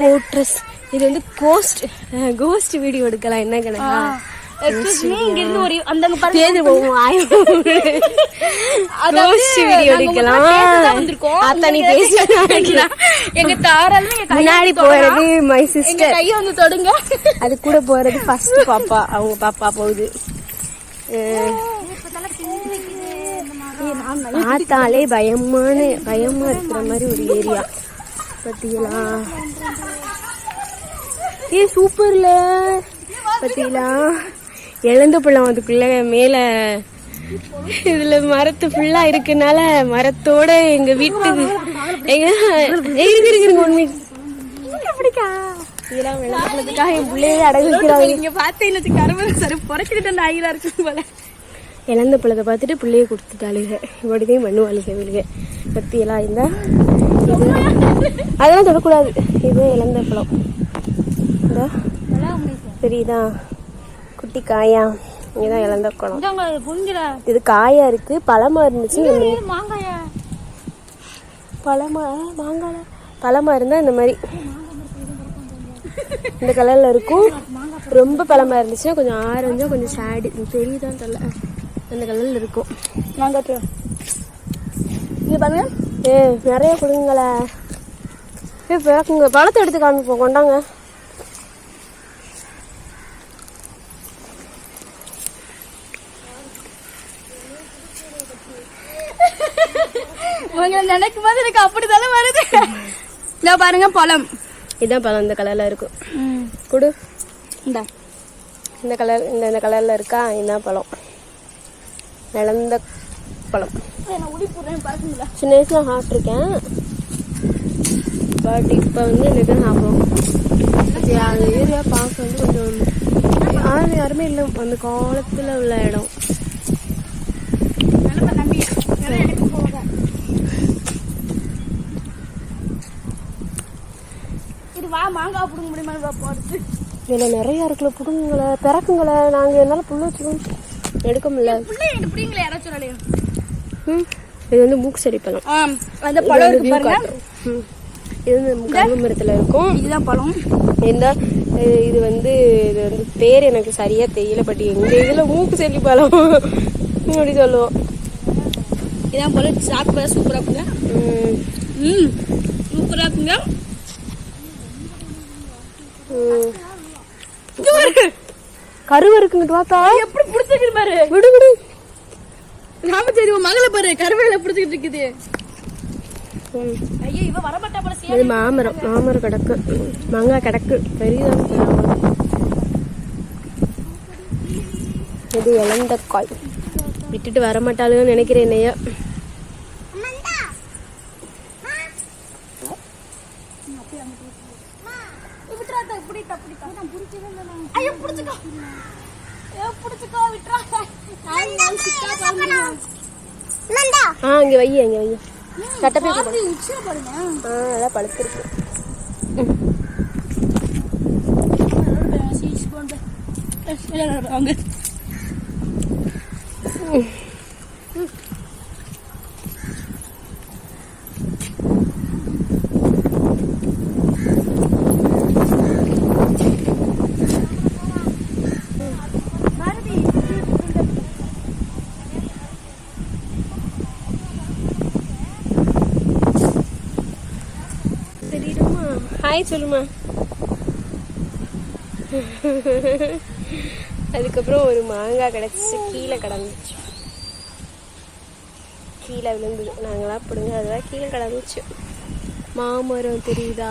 கோட்ரஸ் இது வந்து cost cost video எடுக்கலாம். என்ன கணக்கா? முன்னாடி போறது மை சிஸ்டர் வந்து தொடுங்க. அது கூட போறது ஃபர்ஸ்ட் பாப்பா. அவங்க பாப்பா போகுது. பார்த்தாலே பயமான பயமா இருக்கிற மாதிரி ஒரு ஏரியா பாத்தீங்களா? ஏ சூப்பர்ல. பாத்தீங்களா? இழந்த பழம் அதுக்குள்ள மேல. இதுல மரத்து ஃபுல்லா இருக்கனால மரத்தோட எங்க வீட்டுக்கு எங்க இருக்கு இருக்கு உண்மை? அப்படிக்கா இதெல்லாம் விளையாடுறதுக்காக என் பிள்ளையே அடகு வைக்கிறாங்க இங்க பாத்து என்னது கருவல் சரி புறக்கிட்டு அந்த ஆயிரா இருக்கு போல. இழந்த பழத்தை பார்த்துட்டு பிள்ளைய கொடுத்துட்டாளுங்க இப்படிதான் பண்ணுவாளுங்க இவளுங்க பத்தியெல்லாம் இந்த இது அதெல்லாம் தொடக்கூடாது. இது இழந்த பழம் இந்த தெரியுதா? குட்டி காயா. இதுதான் இழந்த குளம். இது காயா இருக்கு. பழமா இருந்துச்சு. இந்த மாங்காயா. பழமா பழமா இருந்தா இந்த மாதிரி. இந்த கலர்ல இருக்கும். ரொம்ப பழமா இருந்துச்சுன்னா கொஞ்சம் ஆரஞ்சா கொஞ்சம் ஷேடு தெரியுதான் தெரியல. அந்த கலர்ல இருக்கும். மாங்காய் இங்க பாருங்க. ஏ நிறைய கொடுங்களே ஏ பிறக்குங்க பழத்தை எடுத்து காமிப்போம் கொண்டாங்க. உங்களை நினைக்கும் போது எனக்கு அப்படித்தானே வருது. இதோ பாருங்க பழம். இதான் பழம் இந்த கலர்ல இருக்கும். கொடு. இந்த. இந்த கலர் இந்த இந்த கலர்ல இருக்கா? இதான் பழம். இழந்த பழம். சின்ன வயசுல சாப்பிட்ருக்கேன் பட் இப்போ வந்து எனக்கு சாப்பிடும் அந்த ஏரியா பார்க்க வந்து கொஞ்சம் யாரும் யாருமே இல்லை. அந்த காலத்தில் உள்ள இடம். மாங்காய் பிடுங்க முடியுமா? இதில் நிறைய இருக்குல்ல புடுங்கள பிறக்குங்கள நாங்கள் என்னால் புல்லு வச்சுக்கோம் எடுக்க முடியல யாராச்சும் ம் இது வந்து மூக்கு செடி பழம் அந்த பழம் இருக்கு பாருங்க. இது வந்து கரும்பு மரத்தில் இருக்கும். இதுதான் பழம். இந்த இது- வந்து இது வந்து பேர் எனக்கு சரியா தெரியல பட் எங்க இதுல மூக்கு செடி பழம் அப்படி சொல்லுவோம். இதான் பழம். சாப்பிட சூப்பரா இருக்குங்க. ம், ம் சூப்பரா இருக்குங்க. கருவு இருக்குங்கிட்டு பார்த்தா? எப்படி பிடிச்சிருக்கு பாரு. விடு விடு. நாம சரி உன் மகளை பாரு கருவேல பிடிச்சிக்கிட்டு இருக்குது. ம். ஐயோ இவ வரமாட்டா போல சே இது மாமரம் மாமரம் கிடக்கு. மாங்காய் கிடக்கு. பெரியதா இது இழந்த காய். விட்டுட்டு வர மாட்டாளுன்னு நினைக்கிறேன் என்னைய. விட்டுறாத இப்படி தப்படி நான் புடிச்சவே இல்ல ஐயோ புடிச்சுக்கோ ஐயோ புடிச்சுக்கோ விட்டுறா நான் பாருங்க நந்தா ஆ இங்க வை இங்க வை கட்டப்பை போடு. உச்சில பாருங்க ஆ நல்லா பழுத்திருக்கு சீஸ் கொண்டு வாங்க ஹாய் சொல்லுமா. அதுக்கப்புறம் ஒரு மாங்காய் கிடச்சி கீழே கிடந்துச்சு. கீழே விழுந்தது. நாங்களாம் பிடுங்க அதெல்லாம் கீழே கிடந்துச்சு. மாமரம் தெரியுதா?